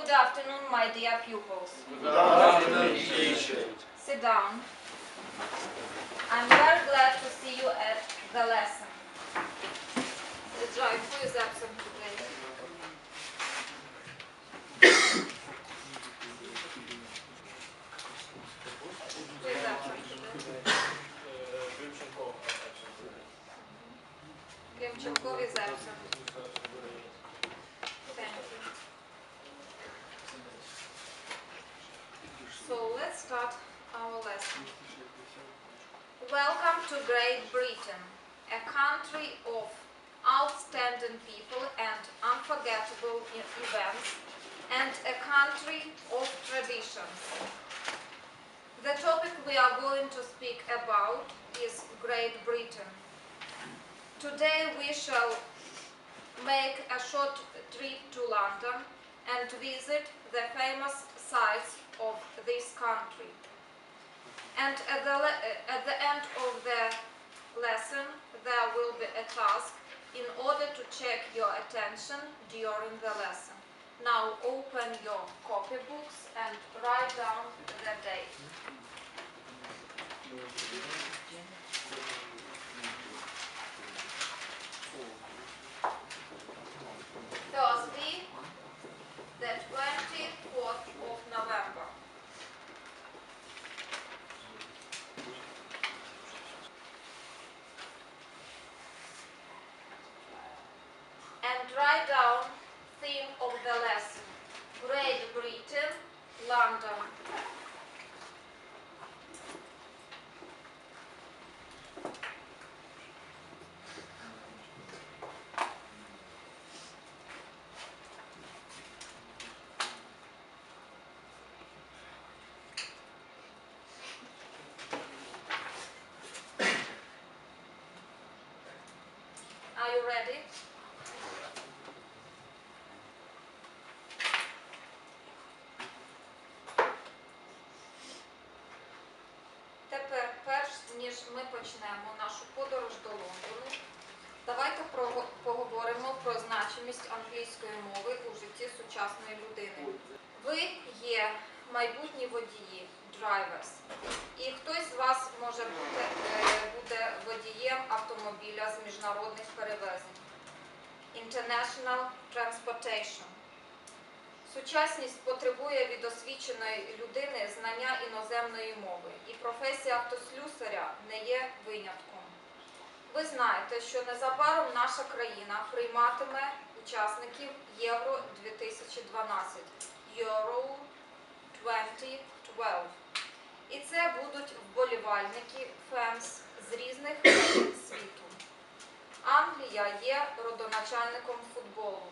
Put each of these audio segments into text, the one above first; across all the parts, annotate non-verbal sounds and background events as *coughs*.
Good afternoon, my dear pupils. Good afternoon, teacher. Sit down. I'm very glad to see you at the lesson. Joy, who is absent today? Who is absent today? Klimchenkov is absent. Thank you. So let's start our lesson. Welcome to Great Britain, a country of outstanding people and unforgettable events, and a country of traditions. The topic we are going to speak about is Great Britain. Today we shall make a short trip to London and visit the famous sites of this country. And at the, at the end of the lesson, there will be a task in order to check your attention during the lesson. Now open your copybooks and write down the date. Thursday, the 24th of November. and write down theme of the lesson. Great Britain, London. Are you ready? Ніж ми почнемо нашу подорож до Лондону, давайте поговоримо про значимість англійської мови у житті сучасної людини. Ви є майбутні водії, drivers. І хтось з вас може бути, е, буде водієм автомобіля з міжнародних перевезень. International Transportation. Сучасність потребує від освіченої людини знання іноземної мови, і професія автослюсаря не є винятком. Ви знаєте, що незабаром наша країна прийматиме учасників Євро 2012 Euro 2012. І це будуть вболівальники фенс з різних країн світу. Англія є родоначальником футболу.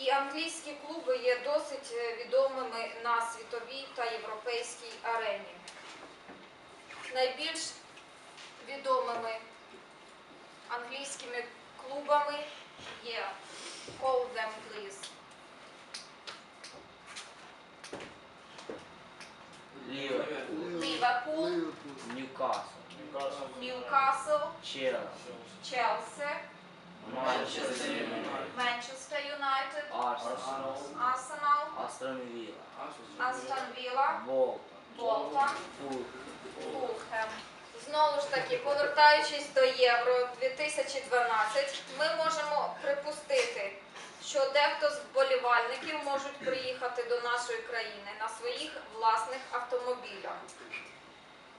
І англійські клуби є досить е, відомими на світовій та європейській арені. Найбільш відомими англійськими клубами є Call them please. Ливерпуль, Ліверпул, Ньюкасл, Ньюкасл, Челси, Челсі, Манчестер Юнайтед, Арсенал, Арсенал, Астон Вилла, Астон Вілла, Болтон, Болтон, Фулхэм. Фулхем. Знову ж таки, повертаючись до Євро 2012, ми можемо припустити, що дехто з вболівальників можуть приїхати до нашої країни на своїх власних автомобілях.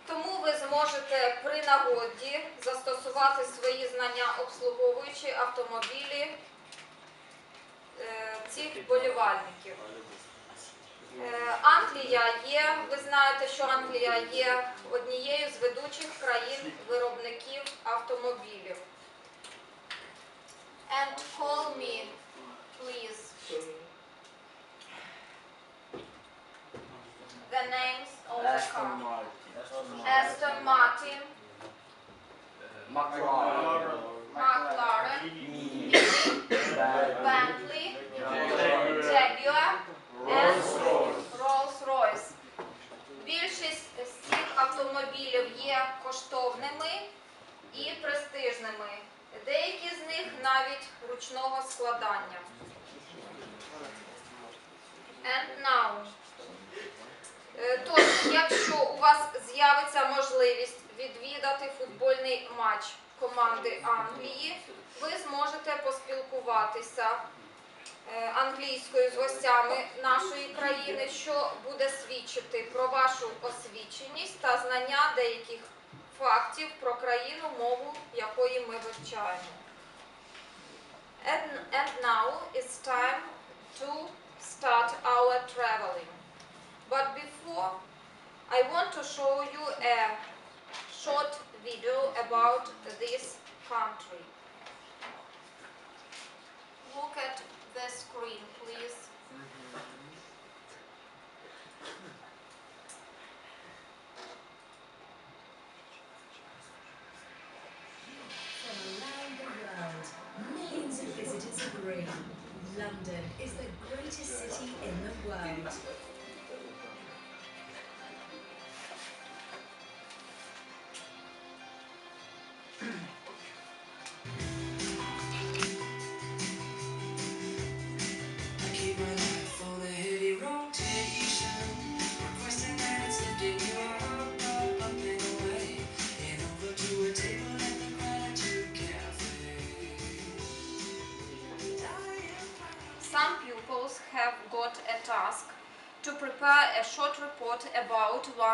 Тому ви зможете при нагоді застосувати свої знання, обслуговуючи автомобілі е, цих вболівальників. Е, Англія є, ви знаєте, що Англія є однією з ведучих країн виробників автомобілів. And call me, please, the names of Aston the car. Martin, Aston Martin, McLaren, McLaren, Bentley, Jaguar, and Rolls-Royce. Більшість з цих автомобілів є коштовними і престижними. Деякі з них навіть ручного складання. Якщо у вас з'явиться можливість відвідати футбольний матч команди Англії, ви зможете поспілкуватися е, англійською з гостями нашої країни, що буде свідчити про вашу освіченість та знання деяких фактів про країну, мову якої ми вивчаємо. And now it's time to start our traveling. But before, I want to show you a short video about this country. Look at the screen, please.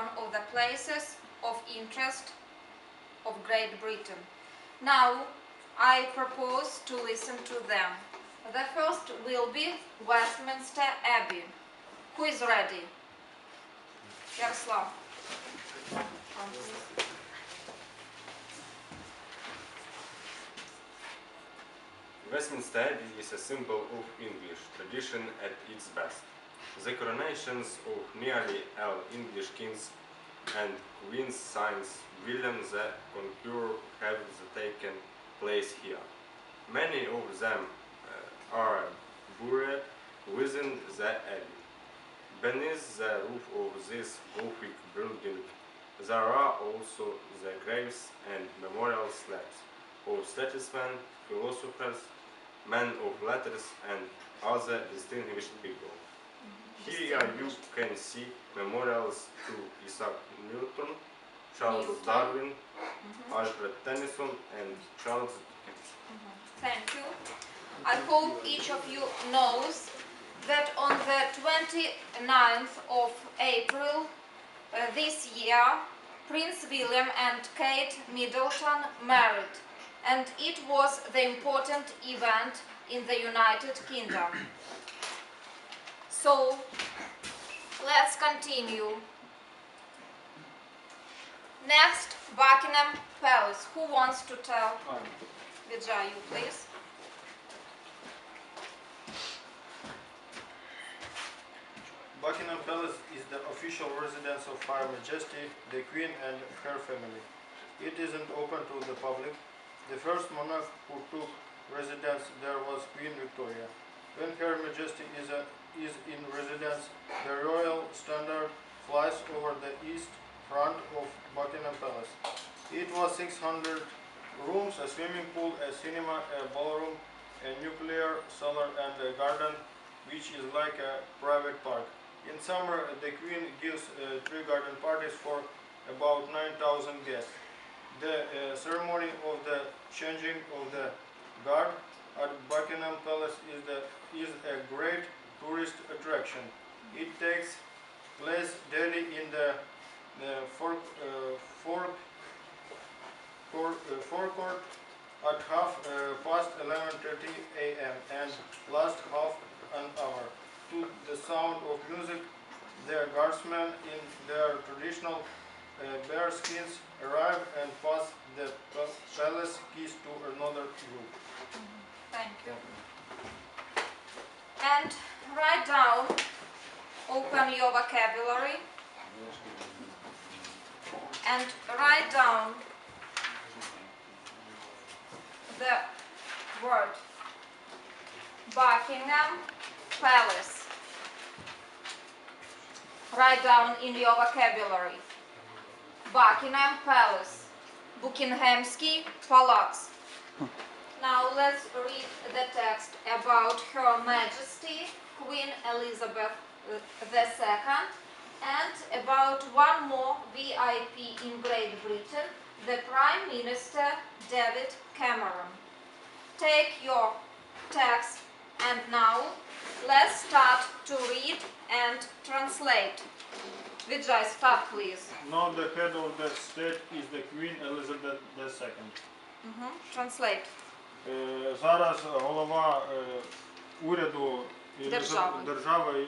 one of the places of interest of Great Britain. Now, I propose to listen to them. The first will be Westminster Abbey. Who is ready? Ярослав. Come, please. Westminster Abbey is a symbol of English tradition at its best. The coronations of nearly all English kings and queens since William the Conqueror have taken place here. Many of them uh, are buried within the abbey. Beneath the roof of this Gothic building, there are also the graves and memorial slabs of statesmen, philosophers, men of letters, and other distinguished people. Here you can see memorials to Isaac Newton, Charles Newton. Darwin, Alfred Tennyson, and Charles Dickens. Thank you. I hope each of you knows that on the 29th of April uh, this year, Prince William and Kate Middleton married, and it was the important event in the United Kingdom. So, let's continue. Next, Buckingham Palace. Who wants to tell? Vijay, you please. Buckingham Palace is the official residence of Her Majesty, the Queen and her family. It isn't open to the public. The first monarch who took residence there was Queen Victoria. When Her Majesty is, a, is in residence, the royal standard flies over the east front of Buckingham Palace. It was 600 rooms, a swimming pool, a cinema, a ballroom, a nuclear cellar, and a garden, which is like a private park. In summer, the Queen gives uh, three garden parties for about 9,000 guests. The uh, ceremony of the changing of the guard at Buckingham Palace is, the, is a great tourist attraction. It takes place daily in the, the fore, uh, fore, court, uh, forecourt at half uh, past 11.30 a.m. and last half an hour. To the sound of music, the guardsmen in their traditional uh, bear skins arrive and pass the pa- palace keys to another group. Thank you. And write down, open your vocabulary and write down the word Buckingham Palace. Write down in your vocabulary. Buckingham Palace. Buckinghamski Palace. Now let's read the text about Her Majesty Queen Elizabeth II And about one more VIP in Great Britain, the Prime Minister David Cameron. Take your text and now let's start to read and translate. Vijay, start please. Now the head of the state is the Queen Elizabeth II. Mhm. Translate. Е, Зараз голова е, уряду Єлиза- Держави. держави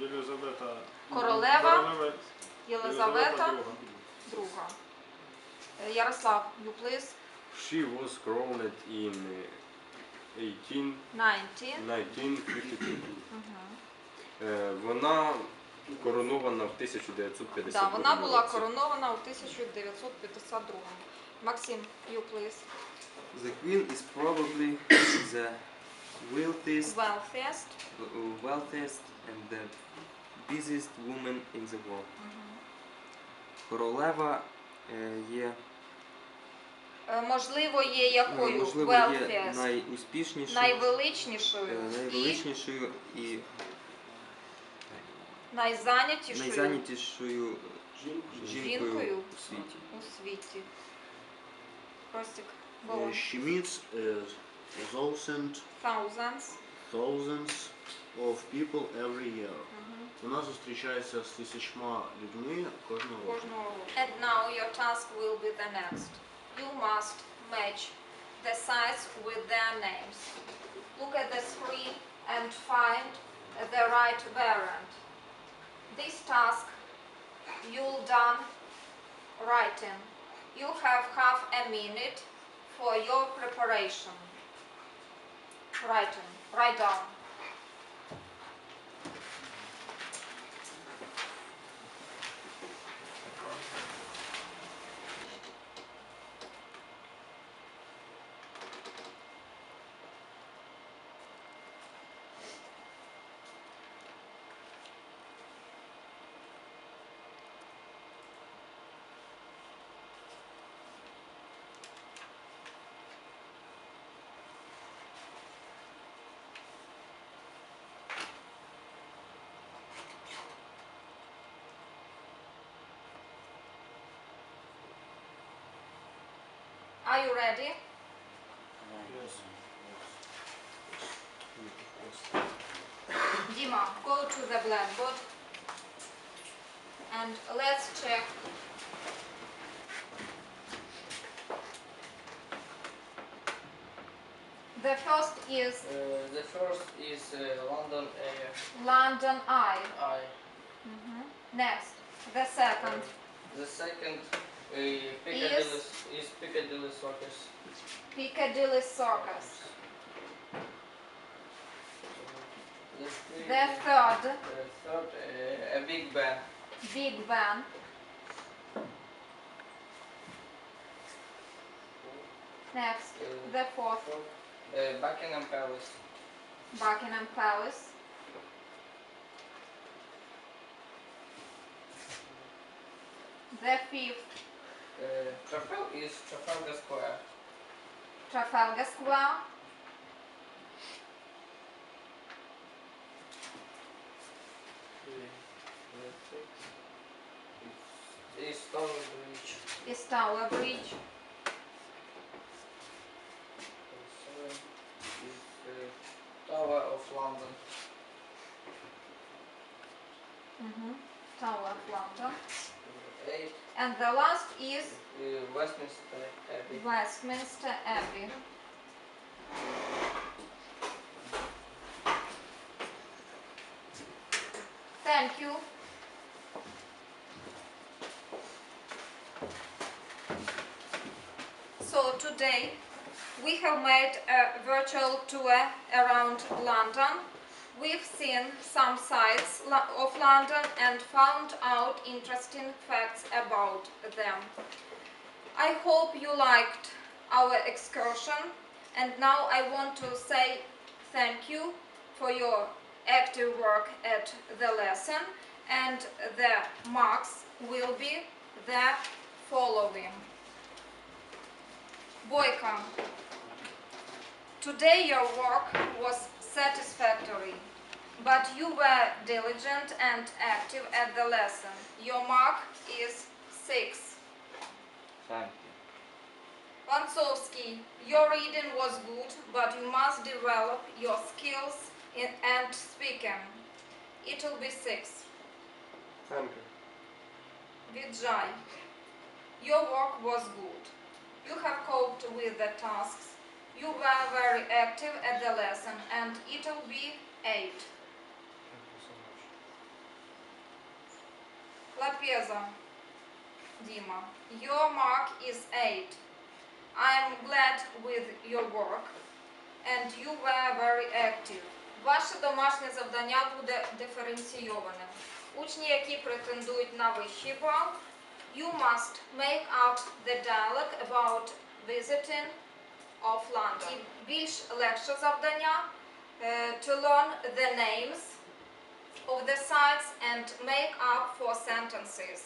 е, Єлизавета Королева Королева Єлизавета II. друга. Е, Ярослав, you please. She was crowned in uh, 18, 19. 1952. Мгм. Е, Вона коронована в 1952 Да, вона була році. коронована у 1952. Максим, you please. The queen is probably the wealthiest, Wealthiest. wealthiest and the busiest woman in the world. Королева е, є, Е, Можливо, є е, якою можливо, є wealthiest. найуспішнішою, е, найвеличнішою і найвеличнішою і найзайнятішою найзайнятішою жінкою Жінкою. у світі. у світі. Uh, go on. she meets uh, thousands, Thousands. thousands of people every year. Мгм. Вона зустрічається з тисячма людьми кожного року. Кожного року. And now your task will be the next. You must match the sites with their names. Look at the screen and find the right variant. This task you'll done writing. You have half a minute for your preparation. Writing. Write down. Are you ready? *coughs* Dima, go to the blackboard and let's check. The first is Uh, the first is uh, London area. London Eye. I. Mhm. Next, the second The second uh, Piccadilly is Piccadilly Circus. Piccadilly Circus. The, third the third uh, a Big Ben. Big Ben. Next, Uh, the fourth fourth, uh, Buckingham Palace. Buckingham Palace. The fifth Trafalgar is Trafalgar Square. Trafalgar Square. Is, Tower Bridge. is Tower Bridge. Is uh, Tower of London. Mhm. Tower of London. And the last is uh, Westminster Abbey. Westminster Abbey. Thank you. So today we have made a virtual tour around London. We've seen some sites of London and found out interesting facts about them. I hope you liked our excursion and now I want to say thank you for your active work at the lesson and the marks will be the following. Boyka, today your work was satisfactory. But you were diligent and active at the lesson. Your mark is 6. Thank you. Lanzovsky, your reading was good, but you must develop your skills in and speaking. It will be 6. Thank you. Vijay, your work was good. You have coped with the tasks. You were very active at the lesson and it will be 8. Thank you so much. Lapeza, Dima, your mark is 8. I am glad with your work and you were very active. Ваше домашнє завдання буде диференційоване. Учні, які претендують на вищий бал, you must make up the dialogue about visiting of London. І більш легше завдання е, to learn the names of the sites and make up four sentences.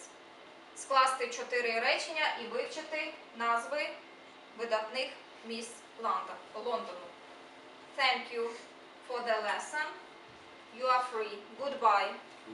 Скласти чотири речення і вивчити назви видатних місць Лонда- Лондону. Thank you for the lesson. You are free. Goodbye.